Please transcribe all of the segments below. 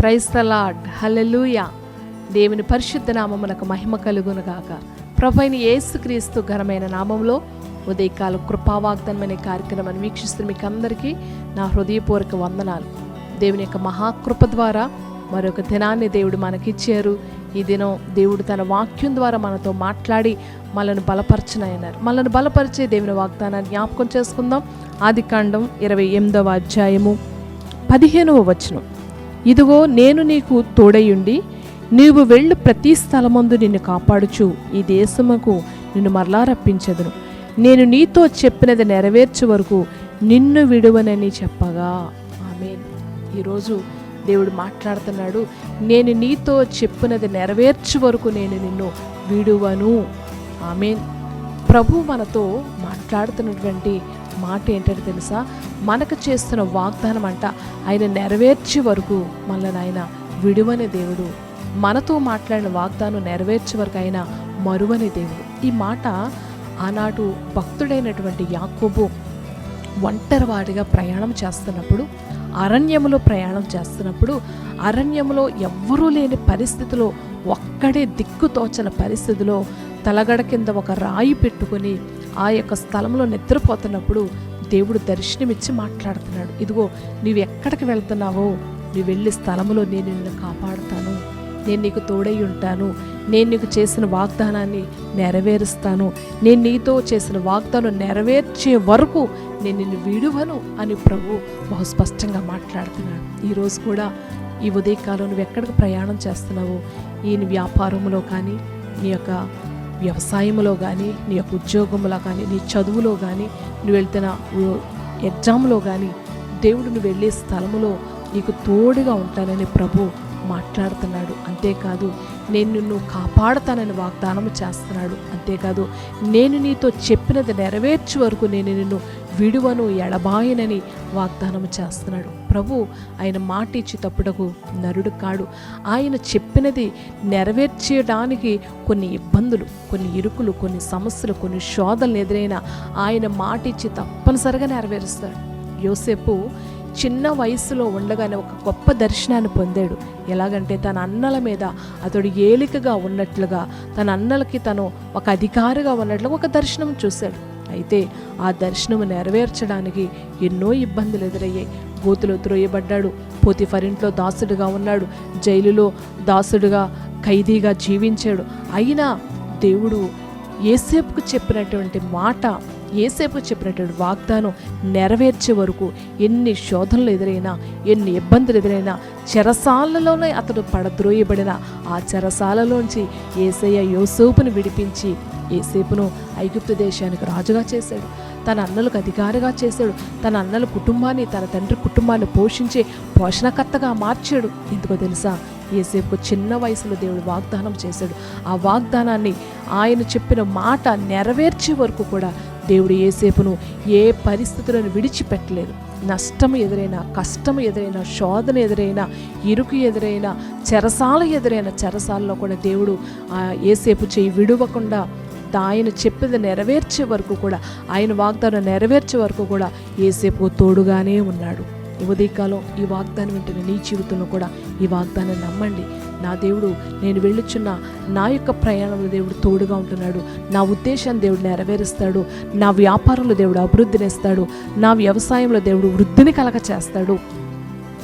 Praise the lord దేవుని పరిశుద్ధ నామమునకు మహిమ కలుగును గాక ప్రభైన యేసుక్రీస్తు ఘనమైన నామంలో ఉదయకాల కృపావాగ్దనమనే కార్యక్రమాన్ని వీక్షిస్తున్న మీకు అందరికీ నా హృదయపూర్వక వందనాలు. దేవుని యొక్క మహాకృప ద్వారా మరొక దినాన్ని దేవుడు మనకిచ్చారు. ఈ దినం దేవుడు తన వాక్యం ద్వారా మనతో మాట్లాడి మనల్ని బలపరచనయన్నారు. మనల్ని బలపరిచే దేవుని వాగ్దానాన్ని జ్ఞాపకం చేసుకుందాం. ఆది కాండం ఇరవై ఎనిమిదవ అధ్యాయము పదిహేనవ వచనం. ఇదిగో నేను నీకు తోడయుండి నీవు వెళ్ళు ప్రతి స్థలమందు నిన్ను కాపాడుచు. ఈ దేశముకు నిన్ను మరలా రప్పించదును. నేను నీతో చెప్పినది నెరవేర్చే వరకు నిన్ను విడువనని చెప్పగా. ఆమె ఈరోజు దేవుడు మాట్లాడుతున్నాడు నేను నీతో చెప్పినది నెరవేర్చు వరకు నేను నిన్ను విడువను. ఆమెన్. ప్రభు మనతో మాట్లాడుతున్నటువంటి మాట ఏంటంటే తెలుసా? మనకు చేస్తున్న వాగ్దానం అంట ఆయన నెరవేర్చే వరకు మళ్ళీ ఆయన విడువని దేవుడు. మనతో మాట్లాడిన వాగ్దానం నెరవేర్చే వరకు ఆయన మరువని దేవుడు. ఈ మాట ఆనాడు భక్తుడైనటువంటి యాకోబు ఒంటరివాడిగా ప్రయాణం చేస్తున్నప్పుడు అరణ్యములో ప్రయాణం చేస్తున్నప్పుడు అరణ్యములో ఎవ్వరూ లేని పరిస్థితిలో ఒక్కడే దిక్కు తోచని పరిస్థితిలో తలగడ కింద ఒక రాయి పెట్టుకొని ఆ యొక్క స్థలంలో నిద్రపోతున్నప్పుడు దేవుడు దర్శనమిచ్చి మాట్లాడుతున్నాడు. ఇదిగో నువ్వు ఎక్కడికి వెళ్తున్నావో నువ్వు వెళ్ళే స్థలములో నేను నిన్ను కాపాడుతాను. నేను నీకు తోడై ఉంటాను. నేను నీకు చేసిన వాగ్దానాన్ని నెరవేరుస్తాను. నేను నీతో చేసిన వాగ్దానం నెరవేర్చే వరకు నేను నిన్ను విడువను అని ప్రభు బహు స్పష్టంగా మాట్లాడుతున్నాడు ఈరోజు కూడా ఈ ఉదయకాలం నువ్వు ఎక్కడికి ప్రయాణం చేస్తున్నావు ఈ వ్యాపారంలో కానీ నీ యొక్క వ్యవసాయంలో కానీ నీ యొక్క ఉద్యోగంలో కానీ నీ చదువులో కానీ నువ్వు వెళ్తున్న ఎగ్జామ్లో కానీ దేవుడు నువ్వు వెళ్ళే స్థలములో నీకు తోడుగా ఉంటానని ప్రభు మాట్లాడుతున్నాడు. అంతేకాదు నేను నిన్ను కాపాడుతానని వాగ్దానం చేస్తున్నాడు. అంతేకాదు నేను నీతో చెప్పినది నెరవేర్చే వరకు నేను నిన్ను విడువను ఎడబాయనని వాగ్దానం చేస్తున్నాడు. ప్రభు ఆయన మాట ఇచ్చి తప్పుడకు నరుడు కాడు. ఆయన చెప్పినది నెరవేర్చడానికి కొన్ని ఇబ్బందులు కొన్ని ఇరుకులు కొన్ని సమస్యలు కొన్ని శోధనలు ఎదురైనా ఆయన మాట ఇచ్చి తప్పనిసరిగా నెరవేరుస్తాడు యోసేపు చిన్న వయసులో ఉండగానే ఒక గొప్ప దర్శనాన్ని పొందాడు. ఎలాగంటే తన అన్నల మీద అతడు ఏలికగా ఉన్నట్లుగా తన అన్నలకి తను ఒక అధికారిగా ఉన్నట్లుగా ఒక దర్శనం చూశాడు. అయితే ఆ దర్శనం నెరవేర్చడానికి ఎన్నో ఇబ్బందులు ఎదురయ్యాయి. గోతులో త్రోయబడ్డాడు. పోతిఫరింట్లో దాసుడుగా ఉన్నాడు. జైలులో దాసుడుగా ఖైదీగా జీవించాడు. అయినా దేవుడు ఏసేపుకు చెప్పినటువంటి మాట ఏసేపు చెప్పినటువంటి వాగ్దానం నెరవేర్చే వరకు ఎన్ని శోధనలు ఎదురైనా ఎన్ని ఇబ్బందులు ఎదురైనా చెరసాలలోనే అతడు పడద్రోయబడిన ఆ చెరసాలలోంచి ఏసయ్య యోసేపును విడిపించి ఏసేపును ఐగుప్తు దేశానికి రాజుగా చేశాడు. తన అన్నలకు అధికారిగా చేశాడు. తన అన్నల కుటుంబాన్ని తన తండ్రి కుటుంబాన్ని పోషించే పోషణకర్తగా మార్చాడు. ఎందుకో తెలుసా? ఏసేపు చిన్న వయసులో దేవుడు వాగ్దానం చేశాడు. ఆ వాగ్దానాన్ని ఆయన చెప్పిన మాట నెరవేర్చే వరకు కూడా దేవుడు ఏసేపును ఏ పరిస్థితులను విడిచిపెట్టలేదు. నష్టం ఎదురైనా కష్టం ఎదురైనా శోధన ఎదురైనా ఇరుకు ఎదురైనా చెరసాల ఎదురైన చెరసాలలో కూడా దేవుడు ఆ ఏసేపు చేయి విడవకుండా ఆయన చెప్పింది నెరవేర్చే వరకు కూడా ఆయన వాగ్దానం నెరవేర్చే వరకు కూడా ఏసేపు తోడుగానే ఉన్నాడు. ఉదయకాలం ఈ వాగ్దానం వింటున్న నీ జీవితంలో కూడా ఈ వాగ్దానం నమ్మండి. నా దేవుడు నేను వెళ్ళుచున్న నా యొక్క ప్రయాణంలో దేవుడు తోడుగా ఉంటున్నాడు. నా ఉద్దేశాన్ని దేవుడు నెరవేరుస్తాడు. నా వ్యాపారంలో దేవుడు అభివృద్ధినిస్తాడు నా వ్యవసాయంలో దేవుడు వృద్ధిని కలగ చేస్తాడు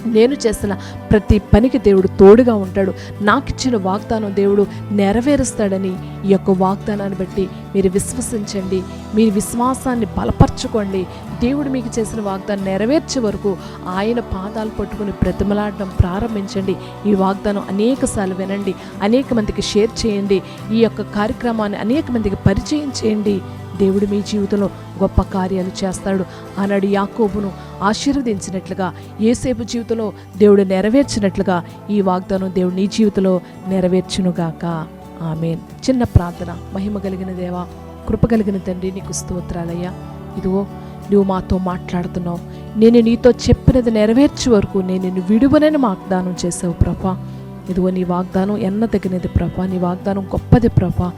నేను చేసిన ప్రతి పనికి దేవుడు తోడుగా ఉంటాడు. నాకు ఇచ్చిన వాగ్దానం దేవుడు నెరవేరుస్తాడని ఈ యొక్క వాగ్దానాన్ని బట్టి మీరు విశ్వసించండి. మీ విశ్వాసాన్ని బలపరచుకోండి. దేవుడు మీకు చేసిన వాగ్దానం నెరవేర్చే వరకు ఆయన పాదాలు పట్టుకుని బ్రతిమలాడడం ప్రారంభించండి. ఈ వాగ్దానం అనేక సార్లు వినండి. అనేక మందికి షేర్ చేయండి. ఈ యొక్క కార్యక్రమాన్ని అనేక మందికి పరిచయం చేయండి. దేవుడు మీ జీవితంలో గొప్ప కార్యాలు చేస్తాడు. ఆనాడు యాకోబును ఆశీర్వదించినట్లుగా ఏసేపు జీవితంలో దేవుడు నెరవేర్చినట్లుగా ఈ వాగ్దానం దేవుడు నీ జీవితంలో నెరవేర్చునుగాక. ఆమె చిన్న ప్రార్థన. మహిమ కలిగిన దేవా కృప కలిగిన తండ్రి నీకు స్తోత్రాలయ్యా. ఇదిగో నువ్వు మాతో మాట్లాడుతున్నావు. నేను నీతో చెప్పినది నెరవేర్చే వరకు నేను నిన్ను విడువనని వాగ్దానం చేసావు ప్రభా. ఇదిగో నీ వాగ్దానం ఎన్న తగినది ప్రభా నీ వాగ్దానం గొప్పది ప్రభా.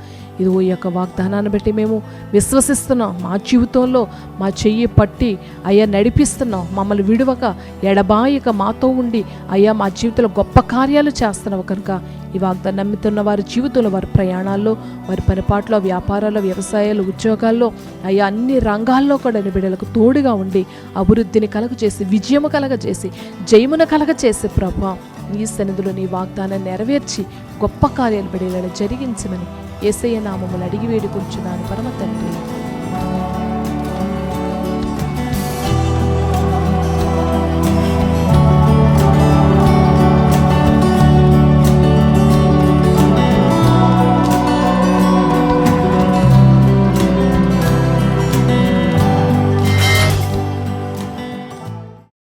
ఇదిగో ఈ యొక్క వాగ్దానాన్ని బట్టి మేము విశ్వసిస్తున్నాం. మా జీవితంలో మా చెయ్యి పట్టి అయ్యా నడిపిస్తున్నాం. మమ్మల్ని విడువక ఎడబాయిక మాతో ఉండి అయ్యా మా జీవితంలో గొప్ప కార్యాలు చేస్తున్నావు కనుక ఈ వాగ్దానం నమ్ముతున్న వారి జీవితంలో వారి ప్రయాణాల్లో వారి పనిపాట్లో వ్యాపారాల్లో వ్యవసాయాలు ఉద్యోగాల్లో అయ్యా అన్ని రంగాల్లో కూడా నీ బిడ్డలకు తోడుగా ఉండి అభివృద్ధిని కలగ చేసి విజయము కలగ చేసి జయమును కలగ చేసి ప్రభా. నీ సన్నిధిలో నీ వాగ్దానం నెరవేర్చి గొప్ప కార్యాలు పడేలా జరిగించమని ఏసయ్య నామములు అడిగి వేడుకుంటున్నాను పరమ తండ్రి.